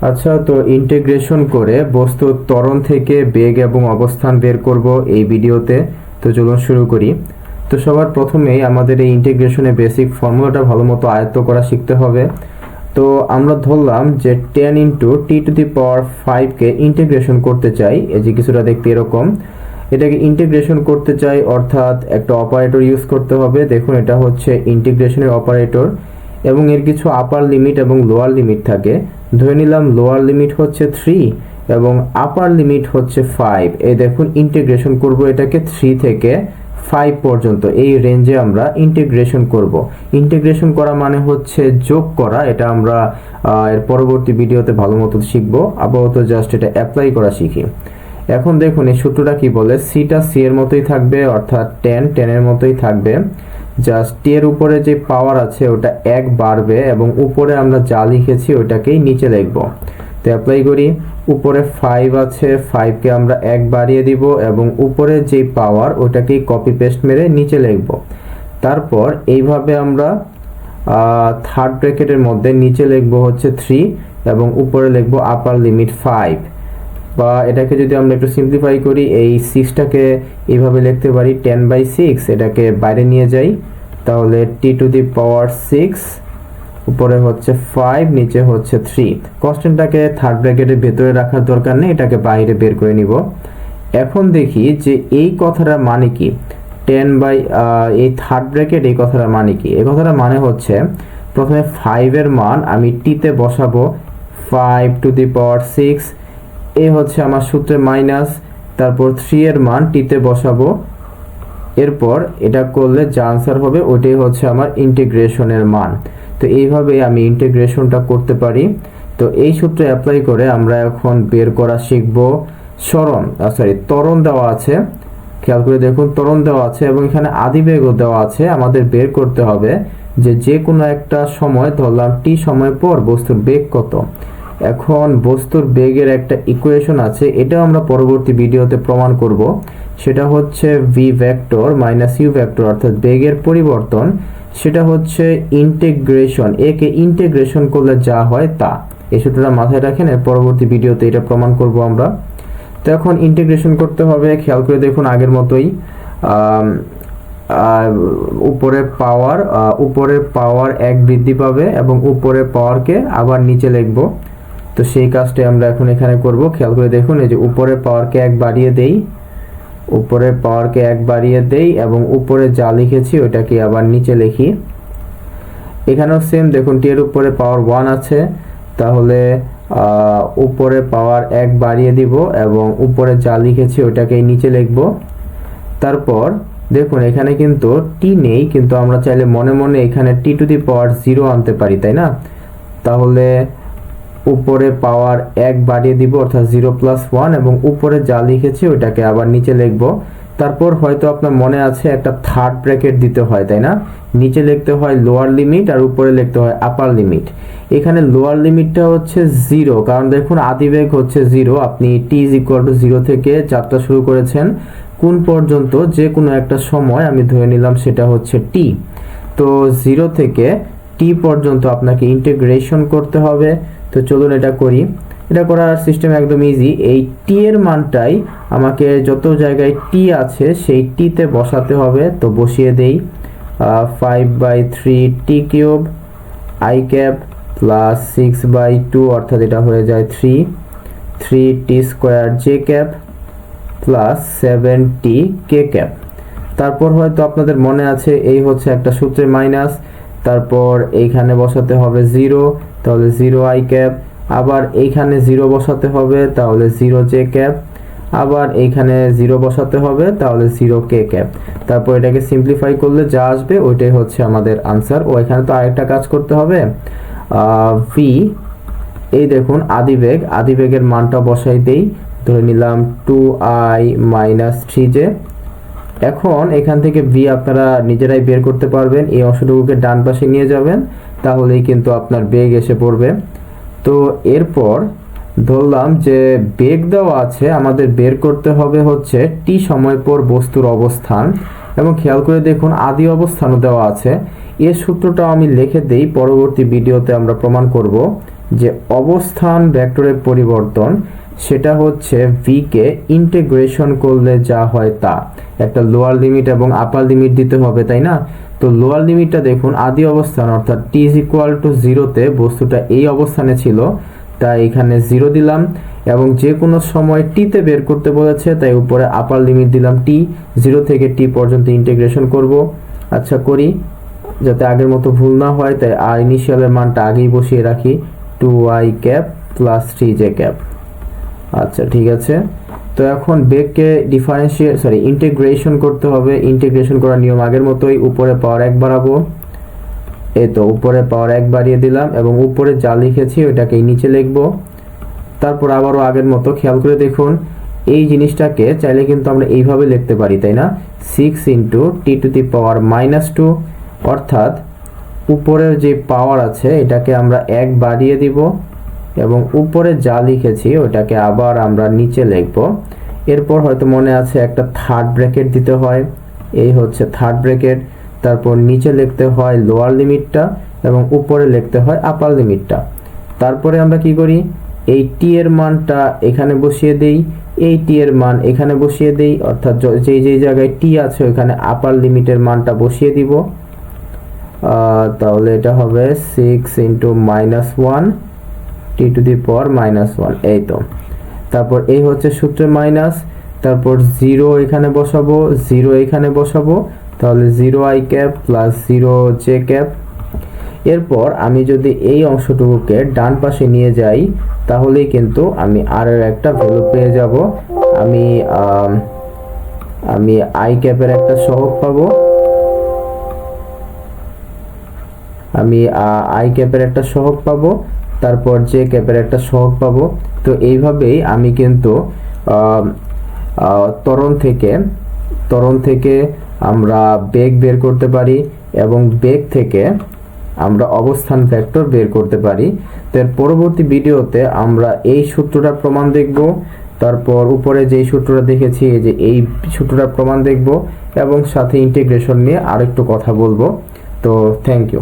আচ্ছা তো ইন্টিগ্রেশন করে বস্তুর ত্বরণ থেকে বেগ এবং অবস্থান বের করব এই ভিডিওতে। তো চলুন শুরু করি। তো সবার প্রথমেই আমাদের এই ইন্টিগ্রেশনের বেসিক ফর্মুলাটা ভালো মতো আয়ত্ত করা শিখতে হবে। তো আমরা ধরলাম যে ten into T to the power ফাইভকে integration করতে চাই। এই যে কিছুটা দেখতে এরকম। এটাকে ইন্টিগ্রেশন করতে চাই, অর্থাৎ একটা অপারেটর ইউজ করতে হবে। দেখুন, এটা হচ্ছে ইন্টিগ্রেশনের অপারেটর এবং এর কিছু আপার লিমিট এবং লোয়ার লিমিট থাকে। ধরে নিলাম লোয়ার লিমিট হচ্ছে থ্রি এবং আপার লিমিট হচ্ছে ফাইভ এই দেখুন ইন্টিগ্রেশন করব এটাকে থ্রি থেকে ফাইভ পর্যন্ত। এই রেঞ্জে আমরা ইন্টিগ্রেশন করব। ইন্টিগ্রেশন করা মানে হচ্ছে যোগ করা। এটা আমরা এর পরবর্তী ভিডিওতে ভালো মতো শিখব। আপাতত জাস্ট এটা অ্যাপ্লাই করা শিখি। এখন দেখুন, এই সূত্রটা কি বলে? সিটা সি এর মতোই থাকবে, অর্থাৎ টেন টেনের মতোই থাকবে। জাস্ট এর উপরে যে পাওয়ার আছে, ওটা এক বাড়বে এবং উপরে আমরা যা লিখেছি ওটাকেই নিচে লিখব। তো অ্যাপ্লাই করি। উপরে ফাইভ আছে ফাইভকে আমরা এক বাড়িয়ে দিব এবং উপরে যে পাওয়ার ওটাকেই কপি পেস্ট মেরে নিচে লিখব। তারপর এইভাবে আমরা থার্ড ব্র্যাকেটের মধ্যে নিচে লিখব হচ্ছে থ্রি এবং উপরে লিখব আপার লিমিট ফাইভ বা এটাকে যদি আমরা একটু সিম্পলিফাই করি, এই সিক্সটাকে এইভাবে লিখতে পারি টেন বাই সিক্স এটাকে বাইরে নিয়ে যাই, তাহলে টি টু দি পাওয়ার সিক্স উপরে হচ্ছে ফাইভ নিচে হচ্ছে থ্রি কনস্ট্যান্টটাকে থার্ড ব্র্যাকেটের ভেতরে রাখার দরকার নেই, এটাকে বাইরে বের করে নিব। এখন দেখি যে এই কথাটার মানে কি? টেন বাই এই থার্ড ব্র্যাকেট এই কথাটার মানে কি? এই কথাটার মানে হচ্ছে, প্রথমে ফাইভের মান আমি টিতে বসাবো five to the power six এ হচ্ছে আমার সূত্রে মাইনাস, তারপর থ্রি এর মান টিতে বসাবো। এরপর এটা করলে যা আনসার হবে, ওইটাই হচ্ছে আমার ইন্টিগ্রেশনের মান। তো এইভাবে আমি ইন্টিগ্রেশনটা করতে পারি। তো এই সূত্রে অ্যাপ্লাই করে আমরা এখন বের করা শিখব সরণ সরি ত্বরণ দেওয়া আছে। খেয়াল করে দেখুন, ত্বরণ দেওয়া আছে এবং এখানে আদিবেগও দেওয়া আছে। আমাদের বের করতে হবে যে যে কোনো একটা সময়, ধরলাম টি সময় পর বস্তুর বেগ কত। এখন বস্তুর বেগের একটা ইকুয়েশন আছে, এটাও আমরা পরবর্তী ভিডিওতে প্রমাণ করব। সেটা হচ্ছে V vector minus U vector অর্থাৎ বেগের পরিবর্তন। সেটা হচ্ছে ইন্টিগ্রেশন একে ইন্টিগ্রেশন করলে যা হয় তা। এই সূত্রটা মাথায় রাখেন, এর পরবর্তী ভিডিওতে এটা প্রমাণ করব আমরা। তো এখন ইন্টিগ্রেশন করতে হবে, খেয়াল করে দেখুন আগের মতোই উপরে পাওয়ার উপরের পাওয়ার এক বৃদ্ধি পাবে এবং উপরের পাওয়ারকে আবার নিচে লিখব। তো সেই কাজটাই আমরা এখন এখানে করব। খেয়াল করে দেখুন, এই যে উপরের পাওয়ারকে এক বাড়িয়ে দেই। উপরের পাওয়ারকে এক বাড়িয়ে দেই এবং উপরে যা লিখেছি ওটাকে আবার নিচে লিখি। এখানেও সেম দেখুন টি এর উপরে পাওয়ার ওয়ান আছে। তাহলে উপরে পাওয়ার এক বাড়িয়ে দিব এবং উপরে যা লিখেছি ওটাকে নিচে লিখব। তারপর, দেখুন, এখানে কিন্তু টি নেই, কিন্তু আমরা চাইলে মনে মনে এখানে টি টু দি পাওয়ার জিরো আনতে পারি, তাই না? তাহলে উপরে পাওয়ার এক বাড়িয়ে দিব, অর্থাৎ জিরো প্লাস ওয়ান এবং উপরে যা লিখেছি ওটাকে আবার নিচে লিখব। তারপর হয়তো আপনার মনে আছে একটা থার্ড ব্র্যাকেট দিতে হয়, তাই না? নিচে লিখতে হয় লোয়ার লিমিট আর উপরে লিখতে হয় আপার লিমিট এখানে লোয়ার লিমিটটা হচ্ছে জিরো কারণ দেখুন আদিবেগ হচ্ছে জিরো আপনি T is equal to zero থেকে যাত্রা শুরু করেছেন। কোন পর্যন্ত যে কোনো একটা সময় আমি ধরে নিলাম সেটা হচ্ছে টি তো জিরো থেকে টি পর্যন্ত আপনাকে ইন্টিগ্রেশন করতে হবে। তো চলুন এটা করি। এটা করার সিস্টেম একদম ইজি এই টি এর মানটাই আমাকে যত জায়গায় টি আছে, সেই টিতে বসাতে হবে। তো বসিয়ে দেই। Five by three T cube I cap plus six by two অর্থাৎ এটা হয়ে যায় three three T square J cap plus seven T K cap তারপর হয়তো আপনাদের মনে আছে, এই হচ্ছে একটা সূত্রে মাইনাস তারপর এইখানে বসাতে হবে জিরো তাহলে জিরো আই ক্যাপ আবার এইখানে জিরো বসাতে হবে, তাহলে জিরো জে ক্যাপ আবার এইখানে জিরো বসাতে হবে, তাহলে জিরো কে ক্যাপ তারপর এটাকে সিম্পলিফাই করলে যা আসবে, ওইটাই হচ্ছে আমাদের আনসার ও, এখানে তো আরেকটা কাজ করতে হবে। ভি এই দেখুন আদিবেগ আদিবেগের মানটা বসাই দেই। ধরে নিলাম two I minus three J এখন এখান থেকে ভি আপনারা নিজেরাই বের করতে পারবেন। এই অংশটুকুকে ডান পাশে নিয়ে যাবেন, তাহলেই কিন্তু আপনার বেগ এসে পড়বে। তো এরপর ধরলাম যে বেগ দেওয়া আছে, আমাদের বের করতে হবে হচ্ছে টি সময় পর বস্তুর অবস্থান। এবং খেয়াল করে দেখুন, আদি অবস্থানও দেওয়া আছে। এর সূত্রটা আমি লিখে দেই, পরবর্তী ভিডিওতে আমরা প্রমাণ করব যে অবস্থান ভেক্টরের পরিবর্তন, সেটা হচ্ছে ভি কে ইন্টিগ্রেশন করলে যা হয় তা। একটা লোয়ার লিমিট এবং আপার লিমিট দিতে হবে, তাই না? তো লোয়ার লিমিটটা দেখুন, আদি অবস্থান, অর্থাৎ টি ইজ ইকুয়াল টু জিরোতে বস্তুটা এই অবস্থানে ছিল, তাই এখানে জিরো দিলাম এবং যে কোনো সময় টিতে বের করতে বলেছে, তাই উপরে আপার লিমিট দিলাম টি জিরো থেকে টি পর্যন্ত ইন্টিগ্রেশন করব। আচ্ছা করি, যাতে আগের মতো ভুল না হয়, তাই আর ইনিশিয়ালের মানটা আগেই বসিয়ে রাখি two I cap plus three J cap আচ্ছা ঠিক আছে। তো এখন বেগকে ডিফারেন্সিয়েট সরি ইন্টিগ্রেশন করতে হবে। ইন্টিগ্রেশন করার নিয়ম আগের মতোই, উপরে পাওয়ার এক বাড়াবো। এই তো, উপরে পাওয়ার এক বাড়িয়ে দিলাম এবং উপরে যা লিখেছি ওইটাকে নিচে লিখব। তারপর আবারও আগের মতো খেয়াল করে দেখুন, এই জিনিসটাকে চাইলে কিন্তু আমরা এইভাবে লিখতে পারি, তাই না? Six into T to the power minus two অর্থাৎ উপরের যে পাওয়ার আছে, এটাকে আমরা এক বাড়িয়ে দিব। এবং উপরে যা লিখেছি ওটাকে আবার আমরা নিচে লিখব। এরপর হয়তো মনে আছে একটা থার্ড ব্র্যাকেট দিতে হয়। এই হচ্ছে থার্ড ব্র্যাকেট তারপর নিচে লিখতে হয় লোয়ার লিমিটটা এবং উপরে লিখতে হয় আপার লিমিটটা তারপরে আমরা কি করি? এই টি এর মানটা এখানে বসিয়ে দেই। এই টি এর মান এখানে বসিয়ে দেই। অর্থাৎ যেই যেই জায়গায় টি আছে ওখানে আপার লিমিটের মানটা বসিয়ে দিব। তাহলে এটা হবে six into minus one T to the power minus one এই তো। তারপর এই হচ্ছে সূত্রে মাইনাস তারপর জিরো এখানে বসাবো জিরো এখানে বসাবো তাহলে zero I cap plus zero J cap এরপর আমি যদি এই অংশটুকুকে ডান পাশে নিয়ে যাই তাহলেই কিন্তু আমি আর একটা ভ্যালু পেয়ে যাব। আম, আমি আই ক্যাপের একটা সহগ পাবো। আমি আই ক্যাপের একটা সহগ পাবো। তারপর যে ক্যাপের একটা সহগ পাবো। তো এইভাবেই আমি কিন্তু আহ, থেকে তরণ থেকে আমরা বেগ বের করতে পারি এবং বেগ থেকে আমরা অবস্থান ভেক্টর বের করতে পারি। তো পরবর্তী ভিডিওতে আমরা এই সূত্রটার প্রমাণ দেখব তারপর উপরে যেই সূত্রটা দেখেছি যে এই সূত্রটার প্রমাণ দেখব এবং সাথে ইন্টিগ্রেশন নিয়ে আরেকটু কথা বলব। তো থ্যাংক ইউ